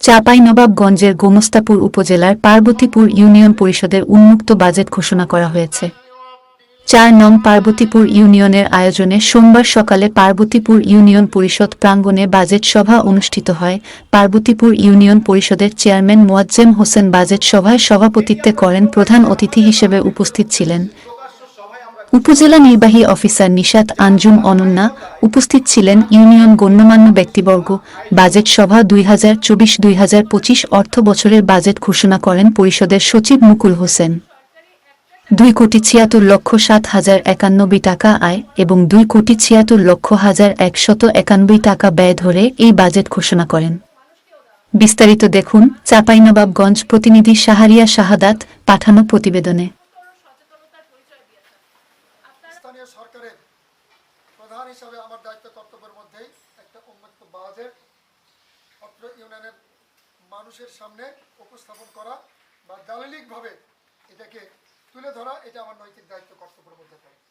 চাঁপাইনবাবগঞ্জের গোমস্তাপুর উপজেলার পার্বতীপুর ইউনিয়ন পরিষদের উন্মুক্ত বাজেট ঘোষণা করা হয়েছে। চার নং পার্বতীপুর ইউনিয়নের আয়োজনে সোমবার সকালে পার্বতীপুর ইউনিয়ন পরিষদ প্রাঙ্গণে বাজেট সভা অনুষ্ঠিত হয়। পার্বতীপুর ইউনিয়ন পরিষদের চেয়ারম্যান মোয়াজ্জেম হোসেন বাজেট সভায় সভাপতিত্বে করেন প্রধান অতিথি হিসেবে উপস্থিত ছিলেন। উপজেলা নির্বাহী অফিসার নিশাত আঞ্জুম অনন্যা উপস্থিত ছিলেন ইউনিয়ন গণ্যমান্য ব্যক্তিবর্গ, বাজেট সভা দুই হাজার চব্বিশ দুই হাজার পঁচিশ অর্থ বছরের বাজেট ঘোষণা করেন পরিষদের সচিব মুকুল হোসেন। দুই কোটি ছিয়াত্তর লক্ষ সাত হাজার একানব্বই টাকা আয় এবং দুই কোটি ছিয়াত্তর লক্ষ হাজার একশত একানব্বই টাকা ব্যয় ধরে এই বাজেট ঘোষণা করেন। বিস্তারিত দেখুন চাঁপাইনবাবগঞ্জ প্রতিনিধি শাহারিয়া শাহাদাত পাঠানো প্রতিবেদনে। স্থানীয় সরকারের প্রধান হিসাবে আমার দায়িত্ব কর্তব্যের মধ্যেই একটা উন্মুক্ত বাজেট অত্র ইউনিয়নের মানুষের সামনে উপস্থাপন করা বা দালিলিকভাবে এটাকে তুলে ধরা, এটা আমার নৈতিক দায়িত্ব কর্তব্যের মধ্যে পড়ে।